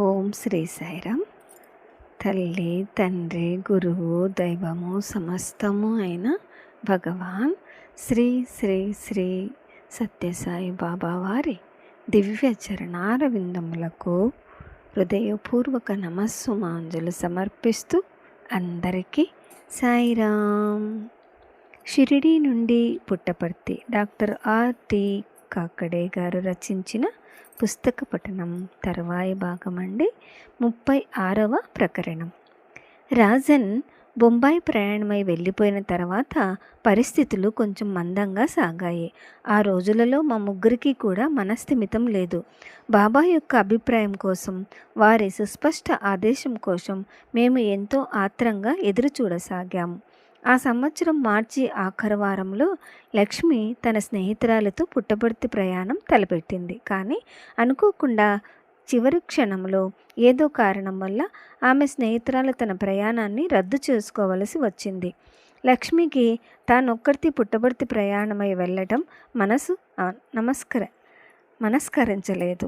ఓం శ్రీ సాయిరామ్. తల్లి తండ్రి గురువు దైవము సమస్తము అయిన భగవాన్ శ్రీ శ్రీ శ్రీ సత్యసాయి బాబా వారి దివ్య చరణార విందములకు హృదయపూర్వక నమస్సుమాంజలు సమర్పిస్తూ అందరికీ సాయిరామ్. షిరిడి నుండి పుట్టపర్తి డాక్టర్ ఆర్టి కాకడే గారు రచించిన పుస్తక పఠనం తర్వాయి భాగం అండి ముప్పై ఆరవ ప్రకరణం. రాజన్ బొంబాయి ప్రయాణమై వెళ్ళిపోయిన తర్వాత పరిస్థితులు కొంచెం మందంగా సాగాయి. ఆ రోజులలో మా ముగ్గురికి కూడా మనస్థిమితం లేదు. బాబా యొక్క అభిప్రాయం కోసం వారి సుస్పష్ట ఆదేశం కోసం మేము ఎంతో ఆత్రంగా ఎదురు చూడసాగాము ఆ సంవత్సరం మార్చి ఆఖరి వారంలో లక్ష్మి తన స్నేహితురాలతో పుట్టబర్తి ప్రయాణం తలపెట్టింది. కానీ అనుకోకుండా చివరి క్షణంలో ఏదో కారణం వల్ల ఆమె స్నేహితురాలు తన ప్రయాణాన్ని రద్దు చేసుకోవలసి వచ్చింది. లక్ష్మికి తానొక్కడితి పుట్టబర్తి ప్రయాణమై వెళ్ళటం మనసు నమస్కర మనస్కరించలేదు.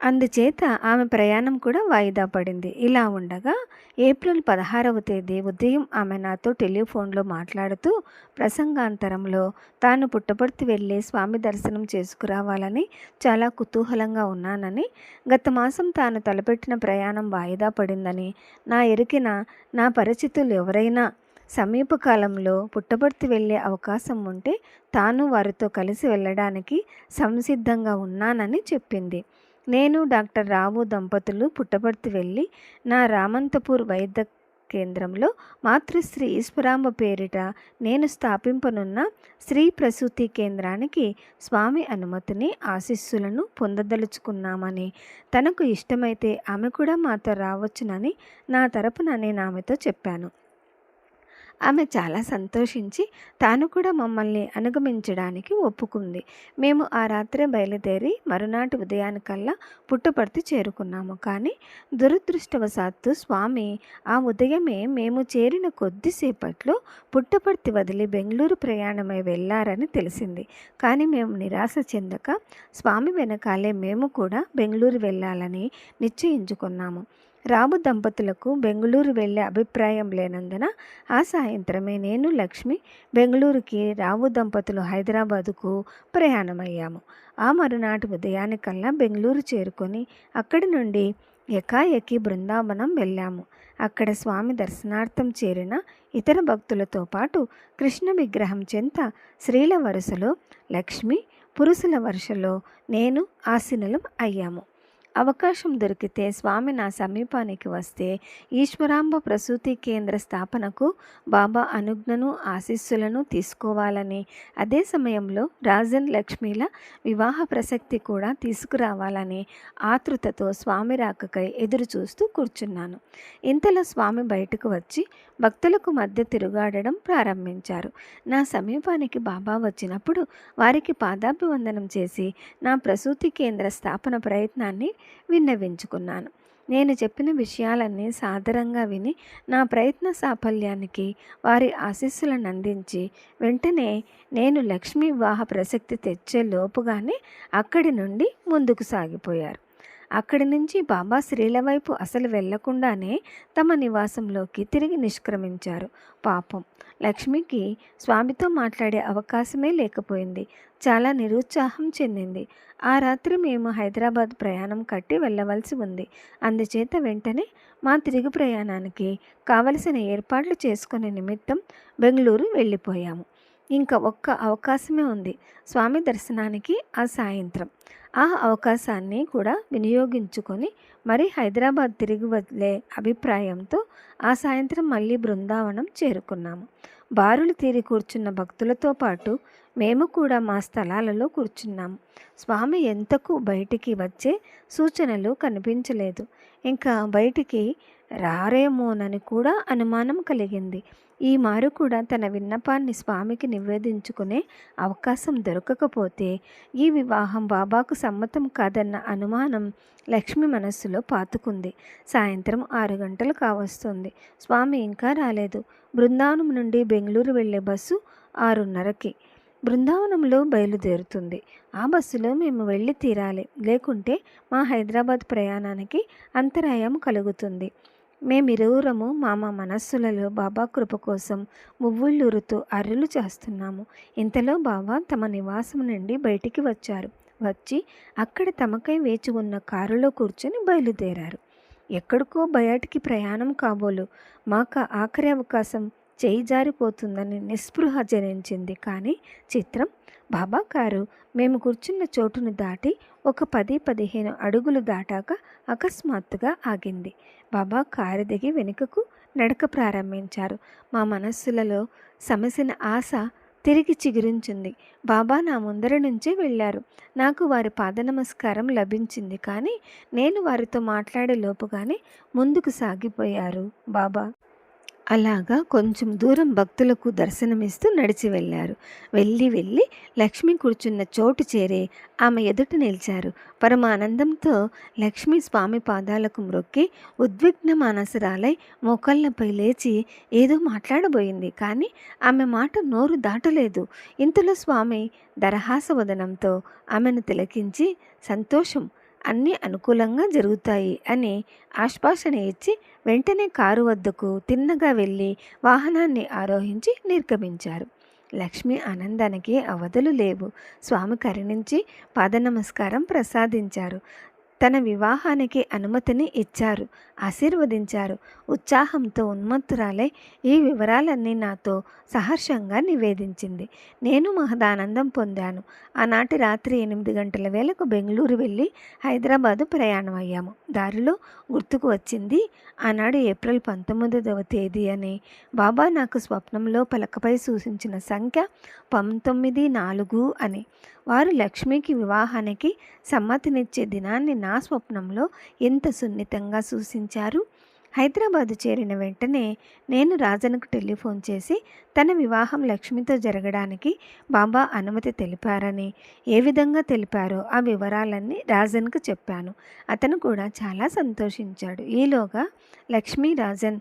అందుచేత ఆమె ప్రయాణం కూడా వాయిదా పడింది. ఇలా ఉండగా ఏప్రిల్ పదహారవ తేదీ ఉదయం ఆమె నాతో టెలిఫోన్లో మాట్లాడుతూ ప్రసంగాంతరంలో తాను పుట్టపర్తి వెళ్ళి స్వామి దర్శనం చేసుకురావాలని చాలా కుతూహలంగా ఉన్నానని గత మాసం తాను తలపెట్టిన ప్రయాణం వాయిదా పడిందని నా ఎరికిన నా పరిచితులు ఎవరైనా సమీపకాలంలో పుట్టపర్తి వెళ్ళే అవకాశం ఉంటే తాను వారితో కలిసి వెళ్ళడానికి సంసిద్ధంగా ఉన్నానని చెప్పింది. నేను డాక్టర్ రావు దంపతులు పుట్టపర్తి వెళ్ళి నా రామంతపూర్ వైద్య కేంద్రంలో మాతృశ్రీ ఈశ్వరాంబ పేరిట నేను స్థాపింపనున్న స్త్రీ ప్రసూతి కేంద్రానికి స్వామి అనుమతిని ఆశీస్సులను పొందదలుచుకున్నామని తనకు ఇష్టమైతే ఆమె కూడా మాతో రావచ్చునని నా తరపున నేను ఆమెతో చెప్పాను. ఆమె చాలా సంతోషించి తాను కూడా మమ్మల్ని అనుగమించడానికి ఒప్పుకుంది. మేము ఆ రాత్రే బయలుదేరి మరునాటి ఉదయానికల్లా పుట్టపర్తి చేరుకున్నాము. కానీ దురదృష్టవశాత్తు స్వామి ఆ ఉదయమే మేము చేరిన కొద్దిసేపట్లో పుట్టపర్తి వదిలి బెంగళూరు ప్రయాణమై వెళ్ళారని తెలిసింది. కానీ మేము నిరాశ చెందక స్వామి వెనకాలే మేము కూడా బెంగళూరు వెళ్ళాలని నిశ్చయించుకున్నాము. రాము దంపతులకు బెంగళూరు వెళ్ళే అభిప్రాయం లేనందున ఆ సాయంత్రమే నేను లక్ష్మి బెంగళూరుకి రావు దంపతులు హైదరాబాదుకు ప్రయాణమయ్యాము. ఆ మరునాటి ఉదయానికల్లా బెంగళూరు చేరుకొని అక్కడి నుండి ఎకాఎకి బృందావనం వెళ్ళాము. అక్కడ స్వామి దర్శనార్థం చేరిన ఇతర భక్తులతో పాటు కృష్ణ విగ్రహం చెంత స్త్రీల వరుసలో లక్ష్మి పురుషుల వరుసలో నేను ఆసీనులం అయ్యాము. అవకాశం దొరికితే స్వామి నా సమీపానికి వస్తే ఈశ్వరాంబ ప్రసూతి కేంద్ర స్థాపనకు బాబా అనుజ్ఞను ఆశీస్సులను తీసుకోవాలని. అదే సమయంలో రాజన్ లక్ష్మీల వివాహ ప్రసక్తి కూడా తీసుకురావాలని ఆతృతతో స్వామి రాకకై ఎదురు చూస్తూ కూర్చున్నాను. ఇంతలో స్వామి బయటకు వచ్చి భక్తులకు మధ్య తిరుగాడడం ప్రారంభించారు. నా సమీపానికి బాబా వచ్చినప్పుడు వారికి పాదాభివందనం చేసి నా ప్రసూతి కేంద్ర స్థాపన ప్రయత్నాన్ని విన్నవించుకున్నాను. నేను చెప్పిన విషయాలన్నీ సాదరంగా విని నా ప్రయత్న సాఫల్యానికి వారి ఆశీస్సులను అందించి వెంటనే నేను లక్ష్మీ వివాహ ప్రసక్తి తెచ్చే లోపుగానే అక్కడి నుండి ముందుకు సాగిపోయారు. అక్కడి నుంచి బాబా స్త్రీల వైపు అసలు వెళ్ళకుండానే తమ నివాసంలోకి తిరిగి నిష్క్రమించారు. పాపం. లక్ష్మికి స్వామితో మాట్లాడే అవకాశమే లేకపోయింది. చాలా నిరుత్సాహం చెందింది. ఆ రాత్రి మేము హైదరాబాద్ ప్రయాణం కట్టి వెళ్ళవలసి ఉంది. అందుచేత వెంటనే మా తిరుగు ప్రయాణానికి కావలసిన ఏర్పాట్లు చేసుకునే నిమిత్తం బెంగళూరు వెళ్ళిపోయాము. ఇంకా ఒక్క అవకాశమే ఉంది. స్వామి దర్శనానికి ఆ సాయంత్రం. ఆ అవకాశాన్ని కూడా వినియోగించుకొని మరి హైదరాబాద్ తిరిగి వదిలే అభిప్రాయంతో ఆ సాయంత్రం మళ్ళీ బృందావనం చేరుకున్నాము. బారులు తీరి కూర్చున్న భక్తులతో పాటు మేము కూడా మా స్థలాలలో కూర్చున్నాము. స్వామి ఎంతకు బయటికి వచ్చే సూచనలు కనిపించలేదు. ఇంకా బయటికి రారేమోనని కూడా అనుమానం కలిగింది. ఈ మారు కూడా తన విన్నపాన్ని స్వామికి నివేదించుకునే అవకాశం దొరకకపోతే ఈ వివాహం బాబాకు సమ్మతం కాదన్న అనుమానం లక్ష్మి మనస్సులో పాతుకుంది. సాయంత్రం ఆరు గంటలు కావస్తుంది స్వామి ఇంకా రాలేదు. బృందావనం నుండి బెంగళూరు వెళ్ళే బస్సు ఆరున్నరకి. బృందావనంలో బయలుదేరుతుంది. ఆ బస్సులో మేము వెళ్ళి తీరాలి. లేకుంటే మా హైదరాబాద్ ప్రయాణానికి అంతరాయం కలుగుతుంది. మేమిరువురము మా మా మనస్సులలో బాబా కృప కోసం మువ్వుళ్ళూరుతూ అర్రులు చేస్తున్నాము. ఇంతలో బాబా తమ నివాసం నుండి బయటికి వచ్చారు. వచ్చి అక్కడ తమకై వేచి ఉన్న కారులో కూర్చొని బయలుదేరారు. ఎక్కడికో బయటికి ప్రయాణం కాబోలు. మాకు ఆఖరి అవకాశం చేయి జారిపోతుందని నిస్పృహ జనించింది. కానీ చిత్రం బాబా కారు మేము కూర్చున్న చోటును దాటి ఒక పది పదిహేను అడుగులు దాటాక అకస్మాత్తుగా ఆగింది. బాబా కారు దిగి వెనుకకు నడక ప్రారంభించారు. మా మనస్సులలో సమసిన ఆశ తిరిగి చిగురించింది. బాబా నా ముందర నుంచే వెళ్ళారు. నాకు వారి పాద నమస్కారం లభించింది కానీ నేను వారితో మాట్లాడే లోపుగానే ముందుకు సాగిపోయారు బాబా. అలాగా కొంచెం దూరం భక్తులకు దర్శనమిస్తూ నడిచి వెళ్ళారు. వెళ్ళి వెళ్ళి లక్ష్మి కూర్చున్న చోటు చేరే ఆమె ఎదుట నిలిచారు. పరమానందంతో లక్ష్మి స్వామి పాదాలకు మ్రొక్కి ఉద్విగ్న మానసరాలై మోకళ్ళపై లేచి ఏదో మాట్లాడబోయింది. కానీ ఆమె మాట నోరు దాటలేదు. ఇంతలో స్వామి దరహాస వదనంతో ఆమెను తిలకించి సంతోషం అన్నీ అనుకూలంగా జరుగుతాయి అని ఆశ్వాసన ఇచ్చి వెంటనే కారు వద్దకు తిన్నగా వెళ్ళి వాహనాన్ని ఆరోహించి నిర్గమించారు. లక్ష్మి ఆనందానికి అవధులు లేవు. స్వామి కరుణించి పాద నమస్కారం ప్రసాదించారు. తన వివాహానికి అనుమతిని ఇచ్చారు. ఆశీర్వదించారు. ఉత్సాహంతో ఉన్మత్తురాలై ఈ వివరాలన్నీ నాతో సహర్షంగా నివేదించింది. నేను మహదానందం పొందాను. ఆనాటి రాత్రి ఎనిమిది గంటల వేలకు బెంగళూరు వెళ్ళి హైదరాబాదు ప్రయాణం అయ్యాము. దారిలో గుర్తుకు వచ్చింది ఆనాడు ఏప్రిల్ పంతొమ్మిదవ తేదీ అని. బాబా నాకు స్వప్నంలో పలకపై సూచించిన సంఖ్య పంతొమ్మిది నాలుగు అని. వారు లక్ష్మికి వివాహానికి సమ్మతినిచ్చే దినాన్ని నా స్వప్నంలో ఎంత సున్నితంగా సూచించారు? హైదరాబాదు చేరిన వెంటనే నేను రాజన్కు టెలిఫోన్ చేసి తన వివాహం లక్ష్మితో జరగడానికి బాబా అనుమతి తెలిపారని ఏ విధంగా తెలిపారో ఆ వివరాలన్నీ రాజన్కు చెప్పాను. అతను కూడా చాలా సంతోషించాడు. ఈలోగా లక్ష్మీ రాజన్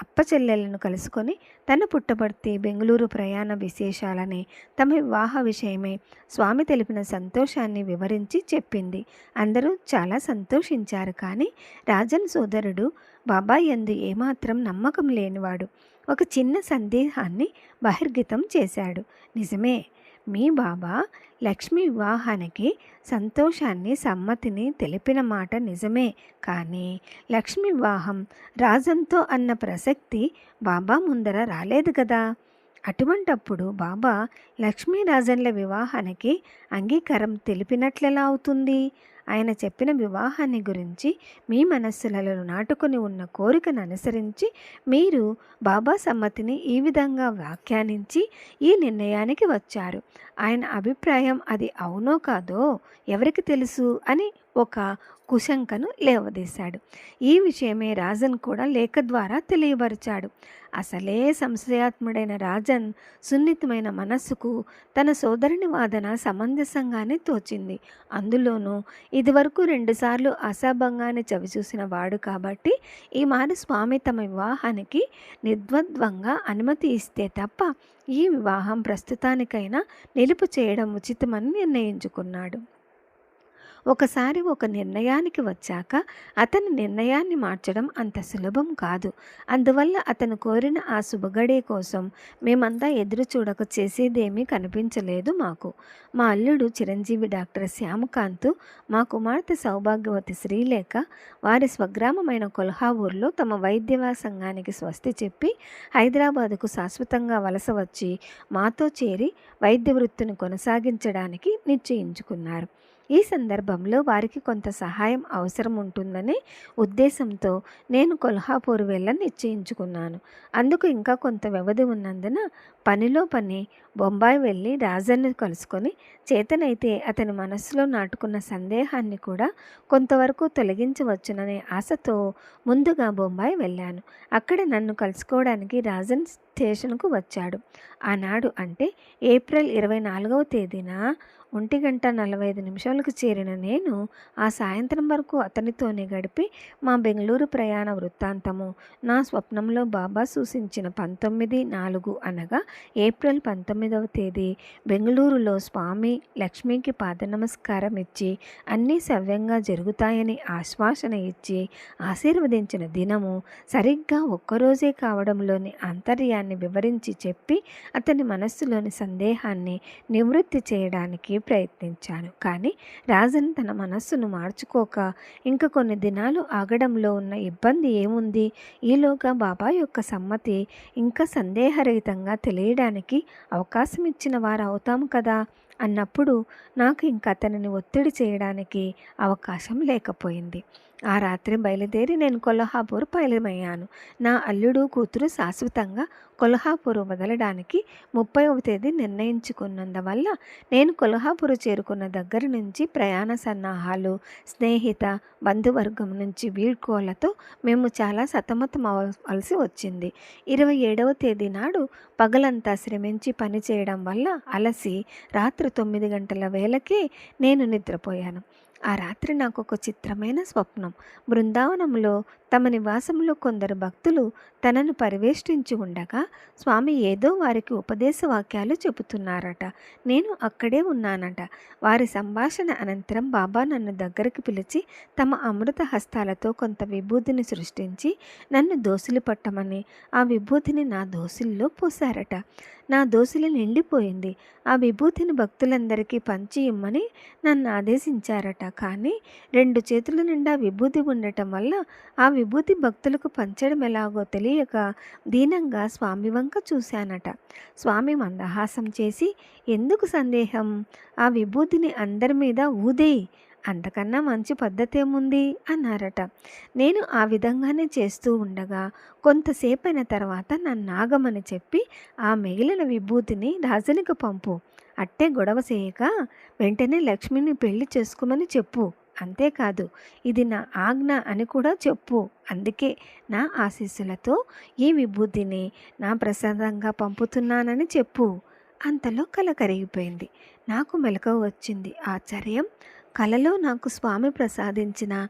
అప్ప చెల్లెలను కలుసుకొని తన పుట్టబడితే బెంగళూరు ప్రయాణ విశేషాలని తమ వివాహ విషయమే స్వామి తెలిపిన సంతోషాన్ని వివరించి చెప్పింది. అందరూ చాలా సంతోషించారు కానీ రాజన్ సోదరుడు బాబాయ్ ఎందు ఏమాత్రం నమ్మకం లేనివాడు. ఒక చిన్న సందేహాన్ని బహిర్గతం చేశాడు. నిజమే మీ బాబా లక్ష్మి వివాహానికి సంతోషాన్ని సమ్మతిని తెలిపిన మాట నిజమే. కానీ లక్ష్మి వివాహం రాజంతో అన్న ప్రసక్తి బాబా ముందర రాలేదు కదా. అటువంటప్పుడు బాబా లక్ష్మీరాజన్ల వివాహానికి అంగీకారం తెలిపినట్లెలా అవుతుంది? ఆయన చెప్పిన వివాహాన్ని గురించి మీ మనస్సులలో నాటుకుని ఉన్న కోరికను అనుసరించి మీరు బాబా సమ్మతిని ఈ విధంగా వ్యాఖ్యానించి ఈ నిర్ణయానికి వచ్చారు. ఆయన అభిప్రాయం అది అవునో కాదో ఎవరికి తెలుసు అని ఒక కుశంకను లేవదీశాడు. ఈ విషయమే రాజన్ కూడా లేఖ ద్వారా తెలియపరిచాడు అసలే సంశయాత్ముడైన రాజన్ సున్నితమైన మనస్సుకు తన సోదరుని వాదన సమంజసంగానే తోచింది. అందులోనూ ఇదివరకు రెండుసార్లు అసభంగానే చవిచూసిన వాడు కాబట్టి ఈ మారు స్వామి తమ వివాహానికి నిర్ద్వంద్వంగా అనుమతి ఇస్తే తప్ప ఈ వివాహం ప్రస్తుతానికైనా నిలుపు చేయడం ఉచితమని నిర్ణయించుకున్నాడు. ఒకసారి ఒక నిర్ణయానికి వచ్చాక అతని నిర్ణయాన్ని మార్చడం అంత సులభం కాదు. అందువల్ల అతను కోరిన ఆ శుభగడే కోసం మేమంతా ఎదురు చూడక చేసేదేమీ కనిపించలేదు మాకు. మా అల్లుడు చిరంజీవి డాక్టర్ శ్యామకాంత్ మా కుమార్తె సౌభాగ్యవతి శ్రీలేఖ వారి స్వగ్రామమైన కొల్హావూర్లో తమ వైద్యవా సంఘానికి స్వస్తి చెప్పి హైదరాబాదుకు శాశ్వతంగా వలస వచ్చి మాతో చేరి వైద్య వృత్తిని కొనసాగించడానికి నిశ్చయించుకున్నారు. ఈ సందర్భంలో వారికి కొంత సహాయం అవసరం ఉంటుందనే ఉద్దేశంతో నేను కొల్హాపూర్ వెళ్ళ నిశ్చయించుకున్నాను. అందుకు ఇంకా కొంత వ్యవధి ఉన్నందున పనిలో పని బొంబాయి వెళ్ళి రాజన్ను కలుసుకొని చేతనైతే అతని మనస్సులో నాటుకున్న సందేహాన్ని కూడా కొంతవరకు తొలగించవచ్చుననే ఆశతో ముందుగా బొంబాయి వెళ్ళాను. అక్కడ నన్ను కలుసుకోవడానికి రాజన్ స్టేషన్కు వచ్చాడు. ఆనాడు అంటే ఏప్రిల్ ఇరవై నాలుగవ తేదీన ఒంటి గంట నలభై ఐదు నిమిషాలకు చేరిన నేను ఆ సాయంత్రం వరకు అతనితోనే గడిపి మా బెంగళూరు ప్రయాణ వృత్తాంతము నా స్వప్నంలో బాబా సూచించిన పంతొమ్మిది నాలుగు అనగా ఏప్రిల్ పంతొమ్మిదవ తేదీ బెంగళూరులో స్వామి లక్ష్మికి పాద నమస్కారం ఇచ్చి అన్నీ సవ్యంగా జరుగుతాయని ఆశ్వాసన ఇచ్చి ఆశీర్వదించిన దినము సరిగ్గా ఒక్కరోజే కావడంలోని విషయాన్ని వివరించి చెప్పి అతని మనస్సులోని సందేహాన్ని నివృత్తి చేయడానికి ప్రయత్నించాను. కానీ రాజన్ తన మనస్సును మార్చుకోక ఇంకా కొన్ని దినాలు ఆగడంలో ఉన్న ఇబ్బంది ఏముంది? ఈలోగా బాబా యొక్క సమ్మతి ఇంకా సందేహరహితంగా తెలియడానికి అవకాశం ఇచ్చిన వారు అవుతాం కదా? అన్నప్పుడు నాకు ఇంక అతనిని ఒత్తిడి చేయడానికి అవకాశం లేకపోయింది. ఆ రాత్రి బయలుదేరి నేను కొల్హాపూర్ పయనమయ్యాను. నా అల్లుడు కూతురు శాశ్వతంగా కొల్హాపూర్ వదలడానికి ముప్పైవ తేదీ నిర్ణయించుకున్నందువల్ల నేను కొల్హాపూర్ చేరుకున్న దగ్గర నుంచి ప్రయాణ సన్నాహాలు స్నేహిత బంధువర్గం నుంచి వీడ్కోలతో మేము చాలా సతమతం అవ్వవలసి వచ్చింది. ఇరవై ఏడవ తేదీ నాడు పగలంతా శ్రమించి పనిచేయడం వల్ల అలసి రాత్రి తొమ్మిది గంటల వేళకే నేను నిద్రపోయాను. ఆ రాత్రి నాకు ఒక చిత్రమైన స్వప్నం. బృందావనంలో తమ నివాసంలో కొందరు భక్తులు తనను పరివేష్టించి ఉండగా స్వామి ఏదో వారికి ఉపదేశ వాక్యాలు చెబుతున్నారట. నేను అక్కడే ఉన్నానట. వారి సంభాషణ అనంతరం బాబా నన్ను దగ్గరికి పిలిచి తమ అమృత హస్తాలతో కొంత విభూతిని సృష్టించి నన్ను దోసులు పట్టమని ఆ విభూతిని నా దోసుల్లో పోశారట. నా దోసులు నిండిపోయింది. ఆ విభూతిని భక్తులందరికీ పంచి ఇమ్మని నన్ను ఆదేశించారట. కానీ రెండు చేతుల నిండా విభూతి ఉండటం వల్ల ఆ విభూతి భక్తులకు పంచడం ఎలాగో తెలియక దీనంగా స్వామి వంక చూశానట. స్వామి మందహాసం చేసి ఎందుకు సందేహం? ఆ విభూతిని అందరి మీద ఊదేయి. అంతకన్నా మంచి పద్ధతి ఏముంది అన్నారట. నేను ఆ విధంగానే చేస్తూ ఉండగా కొంతసేపైన తర్వాత నన్ను నాగమని చెప్పి ఆ మిగిలిన విభూతిని రాజునికి పంపు. అట్టే గొడవ చేయక వెంటనే లక్ష్మిని పెళ్ళి చేసుకోమని చెప్పు. అంతేకాదు ఇది నా ఆజ్ఞ అని కూడా చెప్పు. అందుకే నా ఆశీస్సులతో ఈ విభూతిని నా ప్రసాదంగా పంపుతున్నానని చెప్పు. అంతలో కల కరిగిపోయింది. నాకు మెలకువ వచ్చింది. ఆశ్చర్యం. కలలో నాకు స్వామి ప్రసాదించిన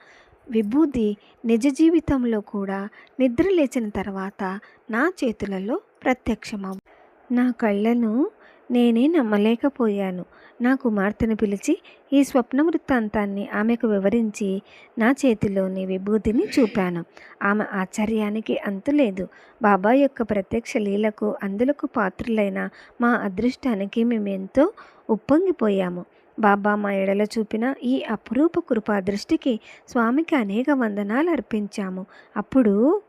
విభూతి నిజ జీవితంలో కూడా నిద్ర లేచిన తర్వాత నా చేతులలో ప్రత్యక్షమవు. నా కళ్ళను నేనే నమ్మలేకపోయాను. నా కుమార్తెను పిలిచి ఈ స్వప్న వృత్తాంతాన్ని ఆమెకు వివరించి నా చేతిలోని విభూతిని చూపాను. ఆమె ఆశ్చర్యానికి అంతులేదు బాబా యొక్క ప్రత్యక్ష లీలకు అందులకు పాత్రులైన మా అదృష్టానికి మేమెంతో ఉప్పొంగిపోయాము. బాబా మా ఎడల చూపిన ఈ అపురూప కృపా దృష్టికి స్వామికి అనేక వందనాలు అర్పించాము. అప్పుడు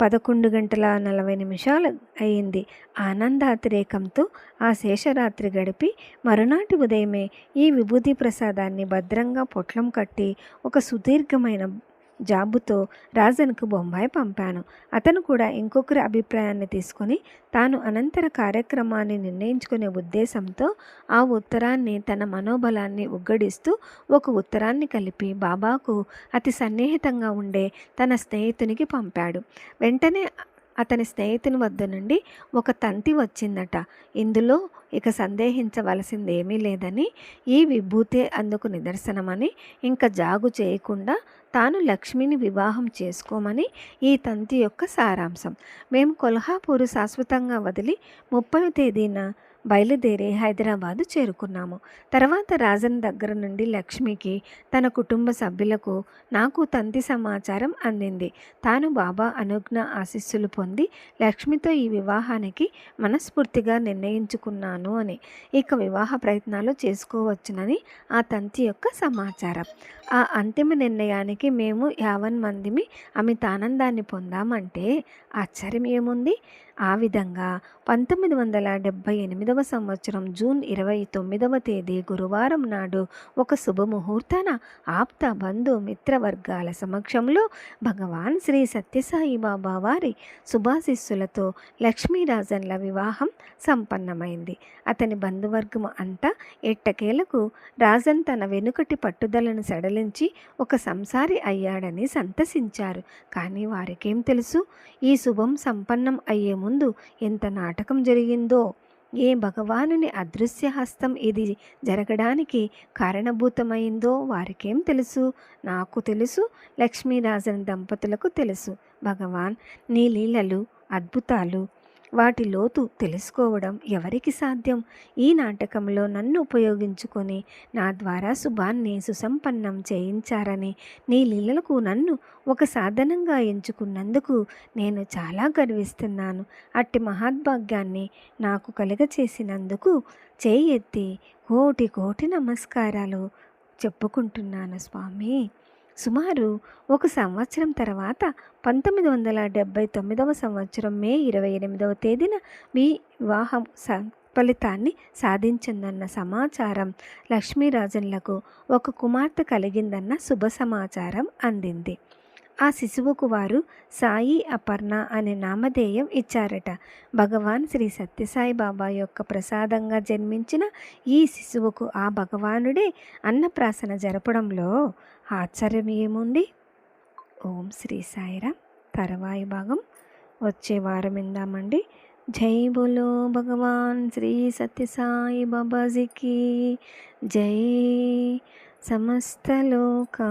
పదకొండు గంటల నలభై నిమిషాలు అయింది ఆనందాతిరేకంతో ఆ శేషరాత్రి గడిపి మరునాటి ఉదయమే ఈ విభూతి ప్రసాదాన్ని భద్రంగా పొట్లం కట్టి ఒక సుదీర్ఘమైన జాబుతో రాజన్కు బొంబాయి పంపాను. అతను కూడా ఇంకొకరి అభిప్రాయాన్ని తీసుకొని తాను అనంతర కార్యక్రమాన్ని నిర్ణయించుకునే ఉద్దేశంతో ఆ ఉత్తరాన్ని తన మనోబలాన్ని ఉగ్గడిస్తూ ఒక ఉత్తరాన్ని కలిపి బాబాకు అతి సన్నిహితంగా ఉండే తన స్నేహితునికి పంపాడు. వెంటనే అతని స్నేహితుని వద్ద నుండి ఒక తంతి వచ్చిందట. ఇందులో ఇక సందేహించవలసింది ఏమీ లేదని ఈ విభూతే అందుకు నిదర్శనమని ఇంకా జాగు చేయకుండా తాను లక్ష్మిని వివాహం చేసుకోమని ఈ తంతి యొక్క సారాంశం. మేము కొల్హాపూరు శాశ్వతంగా వదిలి ముప్పై తేదీన బయలుదేరి హైదరాబాదు చేరుకున్నాము. తర్వాత రాజన్ దగ్గర నుండి లక్ష్మికి తన కుటుంబ సభ్యులకు నాకు తంతి సమాచారం అందింది. తాను బాబా అనుజ్ఞ ఆశీస్సులు పొంది లక్ష్మితో ఈ వివాహానికి మనస్ఫూర్తిగా నిర్ణయించుకున్నాను అని ఇక వివాహ ప్రయత్నాలు చేసుకోవచ్చునని ఆ తంతి యొక్క సమాచారం. ఆ అంతిమ నిర్ణయానికి మేము యావన్ మందిమి అమితానందాన్ని పొందామంటే ఆశ్చర్యం ఏముంది? ఆ విధంగా పంతొమ్మిది వందల డెబ్భై ఎనిమిదవ సంవత్సరం జూన్ ఇరవై తొమ్మిదవ తేదీ గురువారం నాడు ఒక శుభముహూర్తాన ఆప్త బంధు మిత్రవర్గాల సమక్షంలో భగవాన్ శ్రీ సత్యసాయి బాబా వారి శుభాశిస్సులతో లక్ష్మీరాజన్ల వివాహం సంపన్నమైంది. అతని బంధువర్గం అంతా ఎట్టకేలకు రాజన్ తన వెనుకటి పట్టుదలను సడలించి ఒక సంసారి అయ్యాడని సంతసించారు. కానీ వారికేం తెలుసు? ఈ శుభం సంపన్నం అయ్యే ముందు ముందు ఎంత నాటకం జరిగిందో. ఏ భగవానుని అదృశ్య హస్తం ఇది జరగడానికి కారణభూతమైందో వారికేం తెలుసు? నాకు తెలుసు లక్ష్మీరాజన్ దంపతులకు తెలుసు. భగవాన్ నీ లీలలు అద్భుతాలు వాటి లోతు తెలుసుకోవడం ఎవరికి సాధ్యం? ఈ నాటకంలో నన్ను ఉపయోగించుకొని నా ద్వారా శుభాన్ని సుసంపన్నం చేయించారని నీ లీలలకు నన్ను ఒక సాధనంగా ఎంచుకున్నందుకు నేను చాలా గర్విస్తున్నాను. అట్టి మహాద్భాగ్యాన్ని నాకు కలుగచేసినందుకు చేయి ఎత్తి కోటి కోటి నమస్కారాలు చెప్పుకుంటున్నాను స్వామి. సుమారు ఒక సంవత్సరం తర్వాత పంతొమ్మిది వందల డెబ్భై తొమ్మిదవ సంవత్సరం మే ఇరవై ఎనిమిదవ తేదీన మీ వివాహం స ఫలితాన్ని సాధించిందన్న సమాచారం లక్ష్మీరాజన్లకు ఒక కుమార్తె కలిగిందన్న శుభ సమాచారం అందింది. ఆ శిశువుకు వారు సాయి అపర్ణ అనే నామధేయం ఇచ్చారట. భగవాన్ శ్రీ సత్యసాయి బాబా యొక్క ప్రసాదంగా జన్మించిన ఈ శిశువుకు ఆ భగవానుడే అన్నప్రాసన జరపడంలో ఆశ్చర్యం ఏముంది ఓం శ్రీ సాయిరా. తర్వాయి భాగం. వచ్చే వారం ఇందామండి జై బోలో భగవాన్ శ్రీ సత్యసాయి బాబాజీకి జై సమస్తలోకా